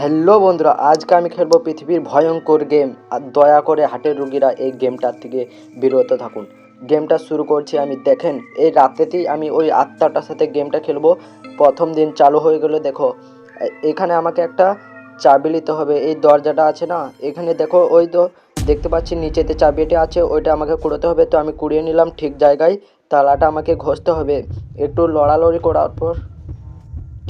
Hello বন্ধুরা, আজকে আমি খেলব পৃথিবীর ভয়ঙ্কর গেম আর দয়া করে হাটের রুগীরা এই গেমটার থেকে বিরত থাকুন। গেমটা শুরু করছি আমি। দেখেন, এই রাতেতেই আমি ওই আত্মাটার সাথে গেমটা খেলব। প্রথম দিন চালু হয়ে গেলো, দেখো। এখানে আমাকে একটা চাবি নিতে হবে। এই দরজাটা আছে না? এখানে দেখো, ওই তো দেখতে পাচ্ছি নিচেতে চাবিটা আছে, ওইটা আমাকে কুড়োতে হবে। তো আমি কুড়িয়ে নিলাম, ঠিক জায়গায়। তালাটা আমাকে ঘষতে হবে। একটু লড়ালড়ি করার পর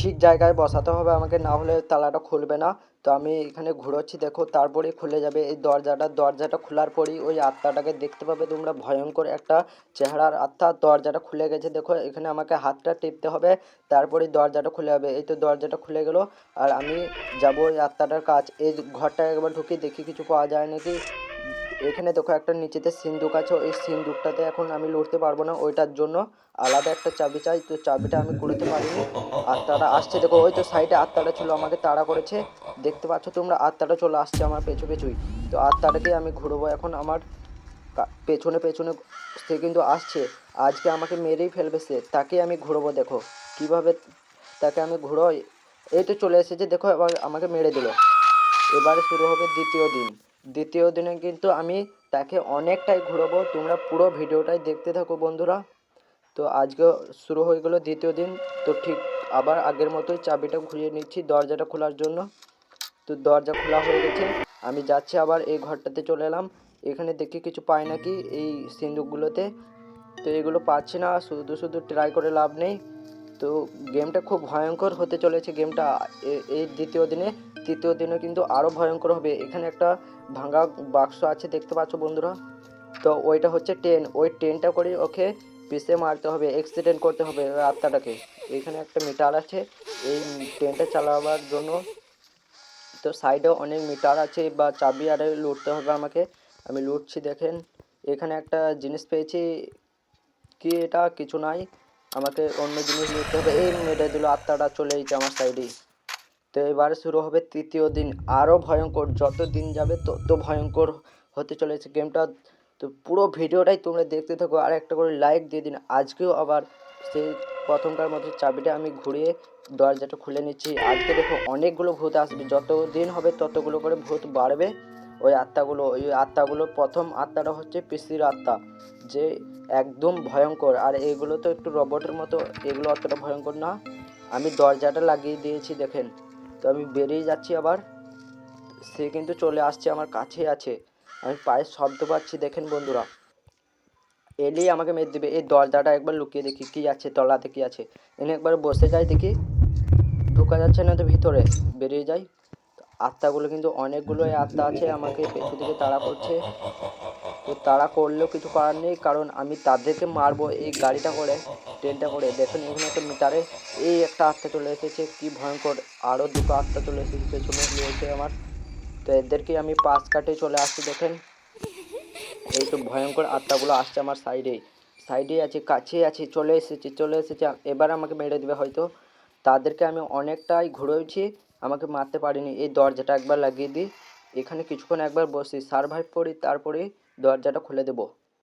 ঠিক জায়গায় বসাতে হবে, আমাকে না হলে তালাটা খুলবে না। তো আমি এখানে ঘুরোচ্ছি, দেখো তারপরেই খুলে যাবে এই দরজাটা। দরজাটা খোলার পরই ওই আত্মাটাকে দেখতে পাবে তোমরা, ভয়ঙ্কর একটা চেহারার আত্মা। দরজাটা খুলে গেছে, দেখো এখানে আমাকে হাতটা টিপতে হবে, তারপরেই দরজাটা খুলে যাবে। এই তো দরজাটা খুলে গেল, আর আমি যাব ওই আত্মাটার কাজ এই ঘরটায় একবার ঢুকি দেখি, কিছু পাওয়া যায় নাকি? এখানে দেখো একটা নিচেতে সিন্দুক আছে, ওই সিন্দুকটাতে এখন আমি লড়তে পারব না, ওইটার জন্য আলাদা একটা চাবি চাই, তো চাবিটা আমি করতে পারিনি। আত্মাটা আসছে, দেখো ওই তো সাইডে আত্মাটা ছিল, আমাকে তাড়া করেছে। দেখতে পাচ্ছ তোমরা আত্মাটা চলে আসছে আমার পেছু পেছুই তো আত্মাটাকে আমি ঘুরবো এখন আমার পেছনে পেছনে সে কিন্তু আসছে। আজকে আমাকে মেরেই ফেলবে সে, তাকে আমি ঘুরবো, দেখো। কীভাবে তাকে আমি ঘুরোই? এই তো চলে এসেছে, দেখো আমাকে মেরে দিল। এবারে শুরু হবে দ্বিতীয় দিন। দ্বিতীয় দিনে কিন্তু আমি তাকে অনেকটাই ঘুরবো। তোমরা পুরো ভিডিওটাই দেখতে থাকো বন্ধুরা। তো আজকে শুরু হয়ে গেলো দ্বিতীয় দিন। তো ঠিক আবার আগের মতোই চাবিটা ঘুরিয়ে নিচ্ছি দরজাটা খোলার জন্য। তো দরজা খোলা হয়ে গেছে। আমি যাচ্ছি আবার এই ঘরটাতে চলে এলাম। এখানে দেখি কিছু পাই নাকি এই সিন্দুকগুলোতে। তো এগুলো পাচ্ছি না। শুধু শুধু ট্রাই করে লাভ নেই। তো গেমটা খুব ভয়ঙ্কর হতে চলেছে গেমটা। এই দ্বিতীয় দিনে, তৃতীয় দিনে কিন্তু আরও ভয়ঙ্কর হবে। এখানে একটা ভাঙা বাক্স আছে, দেখতে পাচ্ছ বন্ধুরা? তো ওইটা হচ্ছে ট্রেন। ওই ট্রেনটা করে ওকে পিষে মারতে হবে অ্যাক্সিডেন্ট করতে হবে আত্মাটাকে এখানে একটা মিটার আছে, এই ট্রেনটা চালাবার জন্য। তো সাইডে অনেক মিটার আছে বা চাবি আরে লুটতে হবে আমাকে। আমি লুটছি, দেখেন। এখানে একটা জিনিস পেয়েছি। কি এটা? কিছু নাই। আমাকে অন্য জিনিস লুটতে হবে। এই মেরে দিল, আত্মাটা চলে এসেছে আমার সাইডে তো এবার শুরু হবে তৃতীয় দিন। আরও ভয়ঙ্কর, যত দিন যাবে তত ভয়ঙ্কর হতে চলেছে গেমটা। তো পুরো ভিডিওটাই তোমরা দেখতে থাকো আর একটা করে লাইক দিয়ে দিন। আজকেও আবার সেই প্রথমকার মতো চাবিটা আমি ঘুরিয়ে দরজাটা খুলে নিচ্ছি। আজকে দেখো অনেকগুলো ভূত আসবে। যত দিন হবে ততগুলো করে ভূত বাড়বে। ওই আত্মাগুলো ওই আত্মাগুলো প্রথম আত্মাটা হচ্ছে পিসির আত্মা, যে একদম ভয়ঙ্কর। আর এগুলো তো একটু রবটের মতো, এগুলো অতটা ভয়ঙ্কর না। আমি দরজাটা লাগিয়ে দিয়েছি, দেখেন। তো আমি বেরিয়ে যাচ্ছি আবার। সে কিন্তু চলে আসছে, আমার কাছে আছে। আমি পায়ের শব্দ পাচ্ছি, দেখেন বন্ধুরা। এলেই আমাকে মেরে দেবে। এই দরজাটা একবার লুকিয়ে দেখি, কি আছে, তলাতে কি আছে। এনে একবার বসে যাই দেখি। ঢোকা যাচ্ছে না তো ভিতরে। বেরিয়ে যাই। আত্মাগুলো কিন্তু অনেকগুলো আত্মা আছে, আমাকে পেছু দিকে তাড়া করছে। তো তাড়া করলেও কিছু করার নেই, কারণ আমি তাদেরকে মারবো এই গাড়িটা করে, ট্রেনটা করে। দেখুন, এখানে একটা মিটারে এই একটা আত্মা চলে এসেছে, কি ভয়ঙ্কর। আরও দুটো আত্মা চলে এসেছে, পেছনে রয়েছে আমার। তো এদেরকে আমি পাশ কাটে চলে আসছি, দেখেন। এই তো ভয়ঙ্কর আত্মাগুলো আসছে আমার সাইডে। সাইডে আছে কাছে আছে, চলে এসেছে চলে এসেছে। এবার আমাকে মেরে দেবে হয়তো। তাদেরকে আমি অনেকটাই ঘুরেছি আমাকে মারতে পারিনি। এই দরজাটা একবার লাগিয়ে দিই। এখানে কিছুক্ষণ একবার বসি, সার্ভাইভ করি, তারপরে দরজাটা খুলে দেবো।